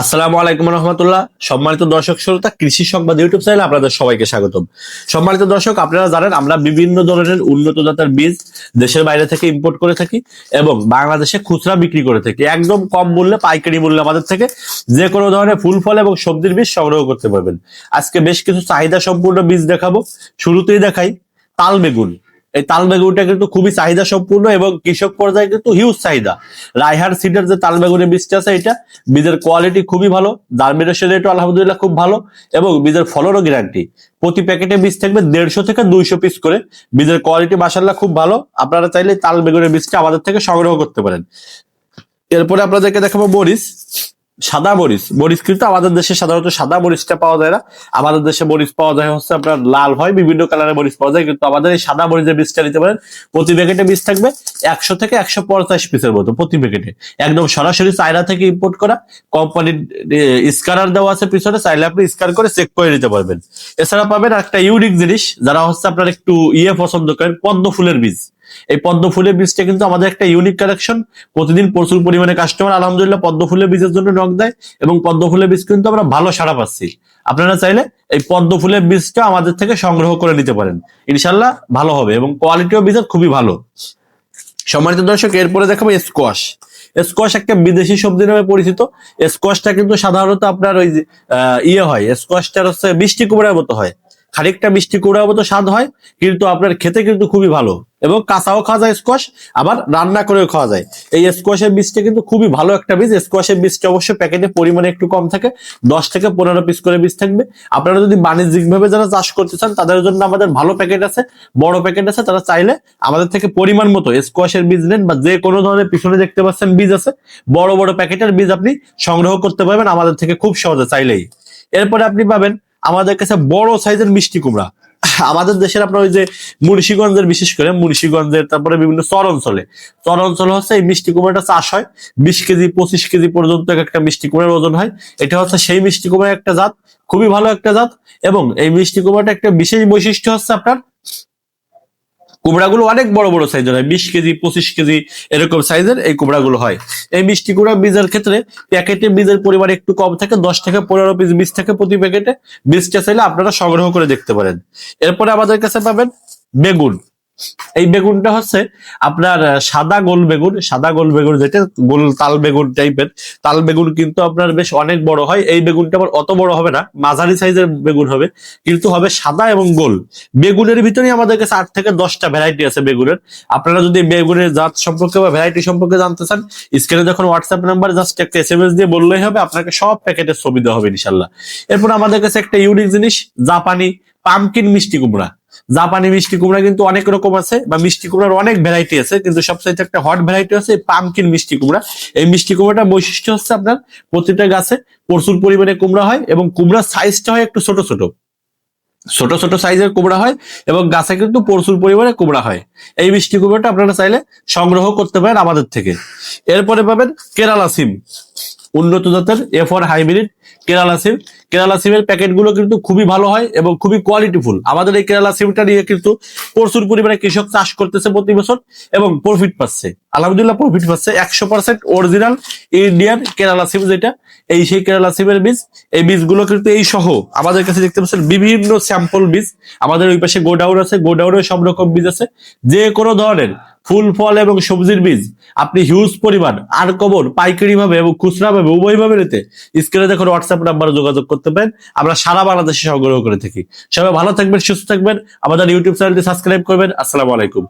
আসসালামু আলাইকুম রহমতুল্লাহ। সম্মানিত দর্শক শ্রোতা, কৃষি সংবাদ ইউটিউব চ্যানেলে আপনাদের সবাইকে স্বাগতম। সম্মানিত দর্শক, আপনারা জানেন আমরা বিভিন্ন ধরনের উন্নত জাতের বীজ দেশের বাইরে থেকে ইম্পোর্ট করে থাকি এবং বাংলাদেশে খুচরা বিক্রি করে থাকি। একদম কম মূল্যে, পাইকারি মূল্যে আমাদের থেকে যে কোনো ধরনের ফুল, ফল এবং সবজির বীজ সংগ্রহ করতে পারবেন। আজকে বেশ কিছু চাহিদা সম্পূর্ণ বীজ দেখাবো। শুরুতেই দেখাই তাল বেগুন। এই তাল বেগুনটা কিন্তু খুবই চাহিদা সম্পূর্ণ এবং কৃষক পর্যায়ে কিন্তু হিউজ চাহিদা। রাইহার সিডের যে তাল বেগুনের বীজটা আছে, এটা বীজের কোয়ালিটি খুবই ভালো জার্মিনেশন রেটও আলহামদুলিল্লাহ খুব ভালো এবং বীজের ফলনও গ্যারান্টি প্রতি প্যাকেটে বীজ থাকবে দেড়শো থেকে দুইশো পিস করে। বীজের কোয়ালিটি মাসাল্লাহ খুব ভালো, আপনারা চাইলে তাল বেগুনের বীজটা আমাদের থেকে সংগ্রহ করতে পারেন। এরপরে আপনাদেরকে দেখাবো মরিচ। সাদা মরিচ মরিচ কিন্তু আমাদের দেশে সাধারণত সাদা মরিচটা পাওয়া যায় না। আমাদের দেশে মরিচ পাওয়া যায় হচ্ছে আপনার লাল হয়, বিভিন্ন কালারের মরিচ পাওয়া যায়, কিন্তু আমাদের এই সাদা মরিচের বীজটা নিতে পারেন। প্রতি প্যাকেটে বীজ থাকবে একশো থেকে একশো পঞ্চাশ পিসের মতো প্রতি প্যাকেটে একদম সরাসরি চায়না থেকে ইম্পোর্ট করা। কোম্পানির স্ক্যানার দেওয়া আছে পিছনে, চাইলে আপনি স্ক্যান করে চেক করে নিতে পারবেন। এছাড়া পাবেন একটা ইউনিক জিনিস, যারা হচ্ছে আপনার একটু ইয়ে পছন্দ করেন, পদ্ম ফুলের বীজ। এই পদ্ম ফুলের বীজটা কিন্তু আমাদের একটা ইউনিক কালেকশন প্রতিদিন প্রচুর পরিমাণে কাস্টমার আলহামদুলিল্লাহ পদ্ম ফুলের বীজের জন্য নক দেয় এবং পদ্ম ফুলের বীজ কিন্তু আমরা ভালো সাড়া পাচ্ছি। আপনারা চাইলে এই পদ্ম ফুলের বীজটা আমাদের থেকে সংগ্রহ করে নিতে পারেন। ইনশাল্লাহ ভালো হবে এবং কোয়ালিটিও বীজের খুবই ভালো। সম্মানিত দর্শক, এরপরে দেখাবো স্কোয়াশ স্কোয়াশ একটা বিদেশি সবজি নামে পরিচিত। স্কোয়াশটা কিন্তু সাধারণত আপনার ওই ইয়ে হয়। স্কোয়াশটার হচ্ছে বৃষ্টি কুমড়ার মতো হয়। খানিকটা মিষ্টি কুমড়ার মতো স্বাদ হয়, কিন্তু আপনার খেতে কিন্তু খুবই ভালো। এবং কাঁচাও খাওয়া যায় স্কোয়াশ আবার রান্না করেও খাওয়া যায়। এই স্কোয়াশের বীজটা কিন্তু খুবই ভালো একটা বীজ। স্কোয়াশের বীজটা অবশ্যই প্যাকেটে পরিমাণে একটু কম থাকে, দশ থেকে পনেরো পিস করে বীজ থাকবে। আপনারা যদি বাণিজ্যিক ভাবে যারা চাষ করতে চান, তাদের জন্য আমাদের ভালো প্যাকেট আছে, বড় প্যাকেট আছে, তারা চাইলে আমাদের থেকে পরিমাণ মতো স্কোয়াশের বীজ নেন, বা যে কোনো ধরনের পিছনে দেখতে পাচ্ছেন বীজ আছে, বড় বড় প্যাকেটের বীজ আপনি সংগ্রহ করতে পারবেন আমাদের থেকে খুব সহজে চাইলেই। এরপরে আপনি পাবেন আমাদের কাছে বড় সাইজের মিষ্টি কুমড়া। আমাদের দেশের আপনার ওই যে মুন্সিগঞ্জের, বিশেষ করে মুন্সিগঞ্জের, তারপরে বিভিন্ন চর অঞ্চলে। চর অঞ্চলে হচ্ছে এই মিষ্টি কুমড়াটা চাষ হয়। বিশ কেজি, পঁচিশ কেজি পর্যন্ত এক একটা মিষ্টি কুমড়ার ওজন হয়। এটা হচ্ছে সেই মিষ্টি কুমড়ার একটা জাত, খুবই ভালো একটা জাত। এবং এই মিষ্টি কুমড়াটা একটা বিশেষ বৈশিষ্ট্য হচ্ছে আপনার কুমড়াগুলো অনেক বড় বড় সাইজের হয়, বিশ কেজি, পঁচিশ কেজি এরকম সাইজের এই কুমড়াগুলো হয়। এই মিষ্টি কুমড়া বীজের ক্ষেত্রে প্যাকেটে বীজের পরিমাণ একটু কম থাকে, দশ থেকে পনেরো পিস বীজ থাকে প্রতি প্যাকেটে বীজটা চাইলে আপনারা সংগ্রহ করে দেখতে পারেন। এরপরে আমাদের কাছে পাবেন বেগুন। এই বেগুনটা হচ্ছে আপনার সাদা গোল বেগুন, সাদা গোল বেগুন যেটা, গোল তাল বেগুন টাইপের তাল বেগুন কিন্তু আপনার বেশ অনেক বড় হয়। এই বেগুনটা আবার অত বড় হবে না, মাঝারি সাইজের বেগুন হবে, কিন্তু হবে সাদা এবং গোল। বেগুনের ভিতরেই আমাদের কাছে আট থেকে দশটা ভ্যারাইটি আছে বেগুনের। আপনারা যদি বেগুনের জাত সম্পর্কে বা ভ্যারাইটি সম্পর্কে জানতে চান স্ক্রিনে যখন হোয়াটসঅ্যাপ নাম্বার জাস্ট একটা এস এম এস দিয়ে বললেই হবে, আপনাকে সব প্যাকেটের ছবি দেওয়া হবে ইনশাল্লাহ। এরপর আমাদের কাছে একটা ইউনিক জিনিস, জাপানি পামকিন মিষ্টি কুমড়া। জাপানি মিষ্টি কুমড়া কিন্তু অনেক রকম আছে, বা মিষ্টি কুমড়ার অনেক ভ্যারাইটি আছে, কিন্তু সবচাইতে একটা হট ভ্যারাইটি আছে পামকিন মিষ্টি কুমড়া। এই মিষ্টি কুমড়াটার বৈশিষ্ট্য হচ্ছে আপনার, প্রতিটা গাছে প্রচুর পরিমাণে কুমড়া হয় এবং কুমড়ার সাইজটা হয় একটু ছোট ছোট। ছোট ছোট সাইজের কুমড়া হয় এবং গাছে কিন্তু প্রচুর পরিমাণে কুমড়া হয়। এই মিষ্টি কুমড়াটা আপনারা চাইলে সংগ্রহ করতে পারেন আমাদের থেকে। এরপরে পাবেন কেরালা সিম। উন্নত জাতের এ ফর হাইব্রিড কেরালা সিম। কেরালা সিমের প্যাকেটগুলো কিন্তু খুবই ভালো হয় এবং খুবই কোয়ালিটিফুল আমাদের এই কেরালা সিমটা নিয়ে কিন্তু প্রচুর পরিমাণে কৃষক চাষ করতেছে প্রতি বছর এবং প্রফিট পাচ্ছে। আলহামদুলিল্লাহ প্রফিট পাচ্ছে। একশো পার্সেন্ট অরিজিনাল ইন্ডিয়ান কেরালা সিম যেটা, এই সেই কেরালা সিমের বীজ। এই বীজগুলো কিন্তু এই সহ আমাদের কাছে দেখতে পাচ্ছেন বিভিন্ন স্যাম্পল বীজ। আমাদের ওই পাশে গোডাউন আছে। গোডাউনে সব রকম বীজ আছে। যে কোনো ধরনের ফুল, ফল এবং সবজির বীজ। আপনি হিউজ পরিমাণ আর কবর পাইকারি ভাবে এবং খুচরা ভাবে, উভয় ভাবে নিতে স্ক্রিনে দেখুন হোয়াটসঅ্যাপ নাম্বারে যোগাযোগ করতে পারেন। আমরা সারা বাংলাদেশে সংগ্রহ করে থাকি। সবাই ভালো থাকবেন, সুস্থ থাকবেন। আমাদের ইউটিউব চ্যানেলটি সাবস্ক্রাইব করবেন। আসসালামু আলাইকুম।